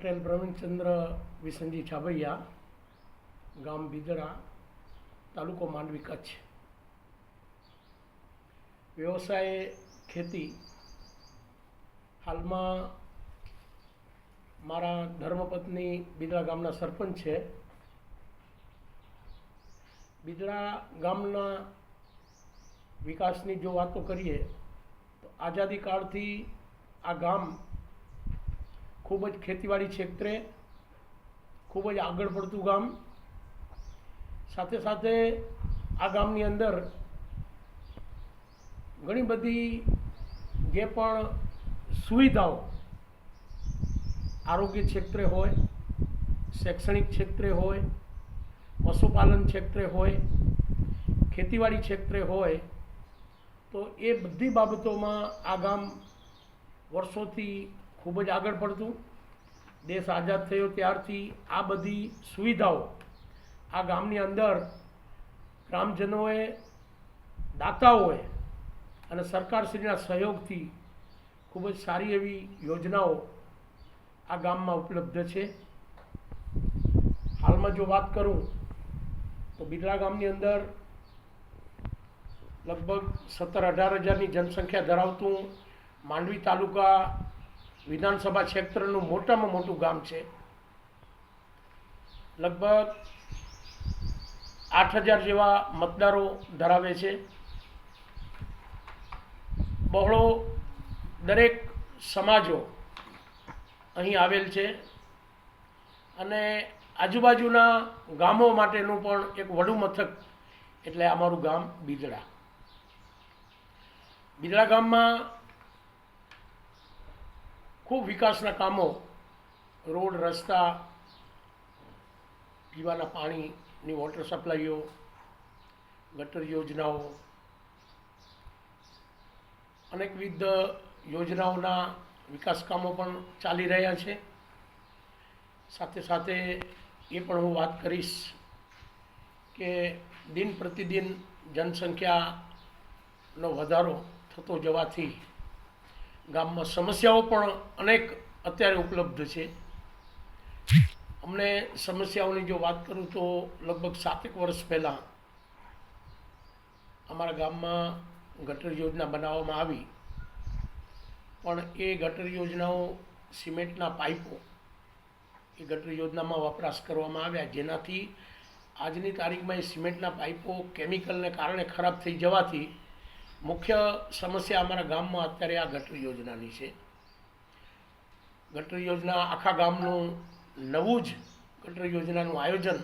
પટેલ, પ્રવીણચંદ્ર વિસનજી છાબૈયા ગામ બિદરા તાલુકો માંડવી, કચ્છ. વ્યવસાય ખેતી. હાલમાં મારા ધર્મપત્ની બિદરા ગામના સરપંચ છે. બિદરા ગામના વિકાસની જો વાતો કરીએ, તો આઝાદી કાળથી આ ગામ ખૂબ જ ખેતીવાડી ક્ષેત્રે ખૂબ જ આગળ પડતું ગામ. સાથે સાથે આ ગામની અંદર ઘણી બધી જે પણ સુવિધાઓ આરોગ્ય ક્ષેત્રે હોય, શૈક્ષણિક ક્ષેત્રે હોય, પશુપાલન ક્ષેત્રે હોય, ખેતીવાડી ક્ષેત્રે હોય, તો એ બધી બાબતોમાં આ ગામ વર્ષોથી ખૂબ જ આગળ પડતું. દેશ આઝાદ થયો ત્યારથી આ બધી સુવિધાઓ આ ગામની અંદર ગ્રામજનોએ દાતાઓએ અને સરકારશ્રીના સહયોગથી ખૂબ જ સારી એવી યોજનાઓ આ ગામમાં ઉપલબ્ધ છે. હાલમાં જો વાત કરું તો બિદરા ગામની અંદર લગભગ સત્તર અઢાર હજારની જનસંખ્યા ધરાવતું માંડવી તાલુકા વિધાનસભા ક્ષેત્રનું મોટામાં મોટું ગામ છે. લગભગ આઠ હજાર જેવા મતદારો ધરાવે છે. બહોળો દરેક સમાજો અહીં આવેલ છે અને આજુબાજુના ગામો માટેનું પણ એક વડું મથક એટલે અમારું ગામ બિદડા. બિદડા ગામમાં ખૂબ વિકાસના કામો, રોડ, રસ્તા, પીવાના પાણીની વોટર સપ્લાઈઓ ગટર યોજનાઓ, અનેકવિધ યોજનાઓના વિકાસ કામો પણ ચાલી રહ્યા છે. સાથે સાથે એ પણ હું વાત કરીશ કે દિન પ્રતિદિન જનસંખ્યાનો વધારો થતો જવાથી ગામમાં સમસ્યાઓ પણ અનેક અત્યારે ઉપલબ્ધ છે. અમને સમસ્યાઓની જો વાત કરું તો લગભગ સાતેક વર્ષ પહેલાં અમારા ગામમાં ગટર યોજના બનાવવામાં આવી. પણ એ ગટર યોજનાઓ સિમેન્ટના પાઇપો એ ગટર યોજનામાં વપરાશ કરવામાં આવ્યા. જેનાથી આજની તારીખમાં એ સિમેન્ટના પાઇપો કેમિકલને કારણે ખરાબ થઈ જવાથી મુખ્ય સમસ્યા અમારા ગામમાં અત્યારે આ ગટર યોજનાની છે. ગટર યોજના આખા ગામનું નવું જ ગટર યોજનાનું આયોજન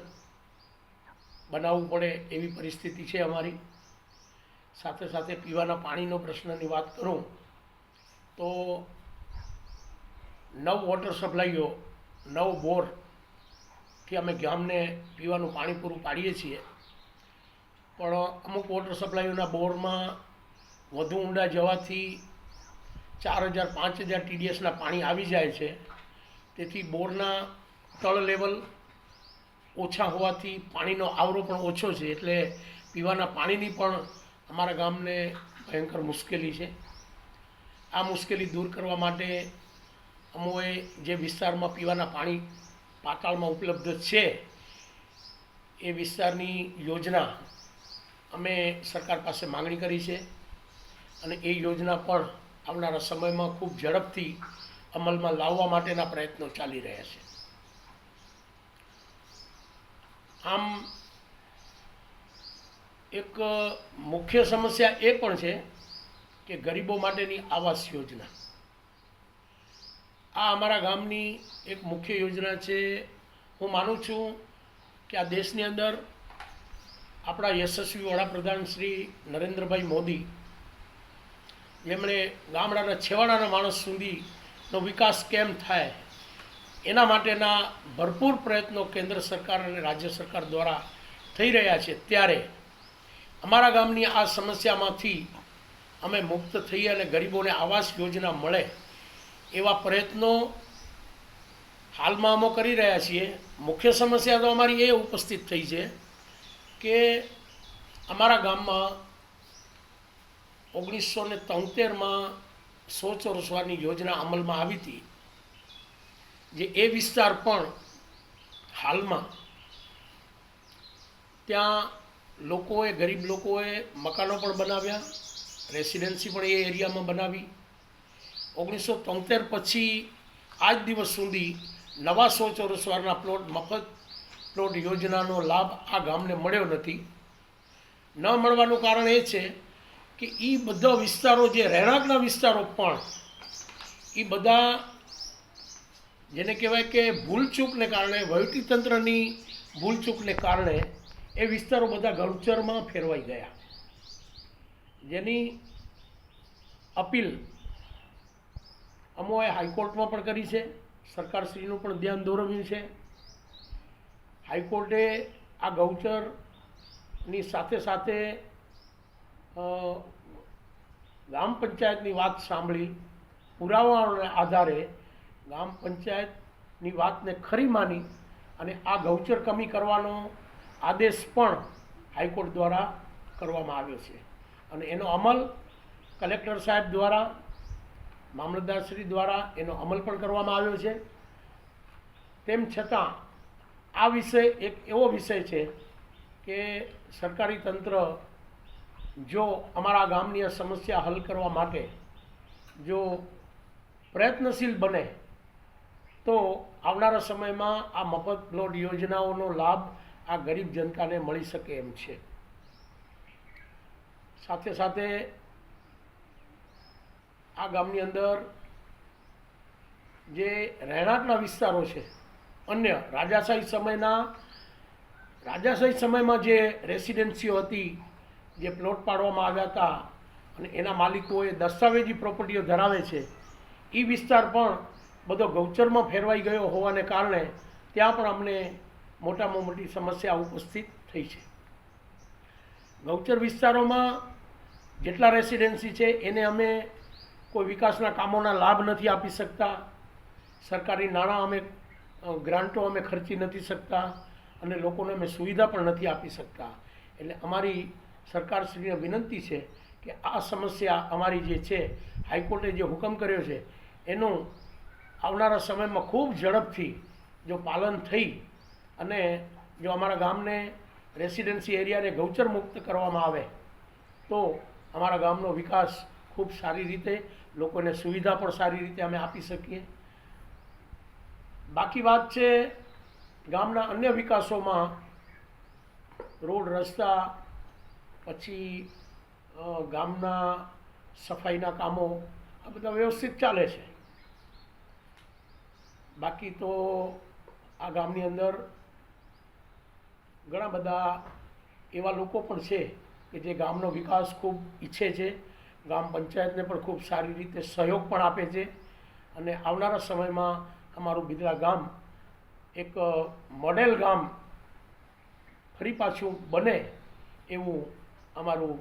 બનાવવું પડે એવી પરિસ્થિતિ છે અમારી. સાથે સાથે પીવાના પાણીનો પ્રશ્નની વાત કરું તો નવ વોટર સપ્લાઈઓ નવ બોરથી અમે ગામને પીવાનું પાણી પૂરું પાડીએ છીએ. પણ અમુક વોટર સપ્લાઈઓના બોરમાં વધુ ઊંડા જવાથી ચાર હજાર, પાંચ હજાર ટીડીએસના પાણી આવી જાય છે. તેથી બોરના તળ લેવલ ઓછા હોવાથી પાણીનો આવરો પણ ઓછો છે. એટલે પીવાના પાણીની પણ અમારા ગામને ભયંકર મુશ્કેલી છે. આ મુશ્કેલી દૂર કરવા માટે અમોએ જે વિસ્તારમાં પીવાના પાણી પાતાળમાં ઉપલબ્ધ છે, એ વિસ્તારની યોજના અમે સરકાર પાસે માંગણી કરી છે. અને એ યોજના પણ આવનારા સમયમાં ખૂબ ઝડપથી અમલમાં લાવવા માટેના પ્રયત્નો ચાલી રહ્યા છે. આમ એક મુખ્ય સમસ્યા એ પણ છે કે ગરીબો માટેની આવાસ યોજના. આ અમારા ગામની એક મુખ્ય યોજના છે. હું માનું છું કે આ દેશની અંદર આપણા યશસ્વી વડાપ્રધાન શ્રી નરેન્દ્રભાઈ મોદી જેમણે ગામડાના છેવાડાના માણસ સુધીનો વિકાસ કેમ થાય, એના માટેના ભરપૂર પ્રયત્નો કેન્દ્ર સરકાર અને રાજ્ય સરકાર દ્વારા થઈ રહ્યા છે. ત્યારે અમારા ગામની આ સમસ્યામાંથી અમે મુક્ત થઈએ અને ગરીબોને આવાસ યોજના મળે એવા પ્રયત્નો હાલમાં અમે કરી રહ્યા છીએ. મુખ્ય સમસ્યા તો અમારી એ ઉપસ્થિત થઈ છે કે અમારા ગામમાં ઓગણીસો ને તોતેરમાં સો ચોરસવાની યોજના અમલમાં આવી હતી, જે એ વિસ્તાર પણ હાલમાં ત્યાં લોકોએ, ગરીબ લોકોએ મકાનો પણ બનાવ્યા, રેસિડેન્સી પણ એ એરિયામાં બનાવી. ઓગણીસો તોતેર પછી આજ દિવસ સુધી નવા સો ચોરસવારના પ્લોટ, મફત પ્લોટ યોજનાનો લાભ આ ગામને મળ્યો નથી. ન મળવાનું કારણ એ છે કે એ બધા વિસ્તારો જે રહેણાંકના વિસ્તારો પણ એ બધા જેને કહેવાય કે ભૂલચૂકને કારણે વહીવટીતંત્રની ભૂલચૂકને કારણે એ વિસ્તારો બધા ગૌચરમાં ફેરવાઈ ગયા. જેની અપીલ અમોએ હાઈકોર્ટમાં પણ કરી છે. સરકારશ્રીનું પણ ધ્યાન દોરવ્યું છે. હાઈકોર્ટે આ ગૌચરની સાથે સાથે ગ્રામ પંચાયતની વાત સાંભળી, પુરાવાઓના આધારે ગ્રામ પંચાયતની વાતને ખરી માની અને આ ગૌચર કમી કરવાનો આદેશ પણ હાઈકોર્ટ દ્વારા કરવામાં આવ્યો છે. અને એનો અમલ કલેક્ટર સાહેબ દ્વારા, મામલતદારશ્રી દ્વારા એનો અમલ પણ કરવામાં આવ્યો છે. તેમ છતાં, આ વિષય એક એવો વિષય છે કે સરકારી તંત્ર જો અમારા ગામની આ સમસ્યા હલ કરવા માટે જો પ્રયત્નશીલ બને, તો આવનારા સમયમાં આ મફત પ્લોટ યોજનાઓનો લાભ આ ગરીબ જનતાને મળી શકે એમ છે. સાથે સાથે આ ગામની અંદર જે રહેણાંકના વિસ્તારો છે, અન્ય રાજાશાહી સમયના, રાજાશાહી સમયમાં જે રેસિડેન્સીઓ હતી જે પ્લોટ પાડવામાં આવ્યા હતા અને એના માલિકોએ દસ્તાવેજી પ્રોપર્ટીઓ ધરાવે છે એ વિસ્તાર પણ બધો ગૌચરમાં ફેરવાઈ ગયો હોવાને કારણે ત્યાં પણ અમને મોટામાં મોટી સમસ્યા ઉપસ્થિત થઈ છે. ગૌચર વિસ્તારોમાં જેટલા રેસિડેન્સી છે, એને અમે કોઈ વિકાસના કામોના લાભ નથી આપી શકતા. સરકારી નાણાં અમે ગ્રાન્ટો અમે ખર્ચી નથી શકતા અને લોકોને અમે સુવિધા પણ નથી આપી શકતા. એટલે અમારી સરકારશ્રીને વિનંતી છે કે આ સમસ્યા અમારી જે છે, હાઈકોર્ટે જે હુકમ કર્યો છે, એનું આવનારા સમયમાં ખૂબ ઝડપથી જો પાલન થઈ અને જો અમારા ગામને રેસિડેન્સી એરિયાને ગૌચર મુક્ત કરવામાં આવે, તો અમારા ગામનો વિકાસ ખૂબ સારી રીતે, લોકોને સુવિધા પણ સારી રીતે અમે આપી શકીએ. બાકી વાત છે, ગામના અન્ય વિકાસોમાં રોડ, રસ્તા પછી ગામના સફાઈના કામો, આ બધા વ્યવસ્થિત ચાલે છે. બાકી તો આ ગામની અંદર ઘણા બધા એવા લોકો પણ છે કે જે ગામનો વિકાસ ખૂબ ઈચ્છે છે, ગામ પંચાયતને પણ ખૂબ સારી રીતે સહયોગ પણ આપે છે અને આવનારા સમયમાં અમારું બિદરા ગામ એક મોડેલ ગામ ફરી પાછું બને એવું અમારું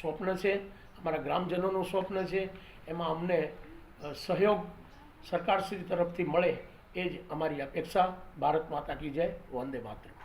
સ્વપ્ન છે, અમારા ગ્રામજનોનું સ્વપ્ન છે, એમાં અમને સહયોગ સરકારશ્રી તરફથી મળે, એ જ અમારી અપેક્ષા. ભારત માતા કી જય, વંદે માતરમ.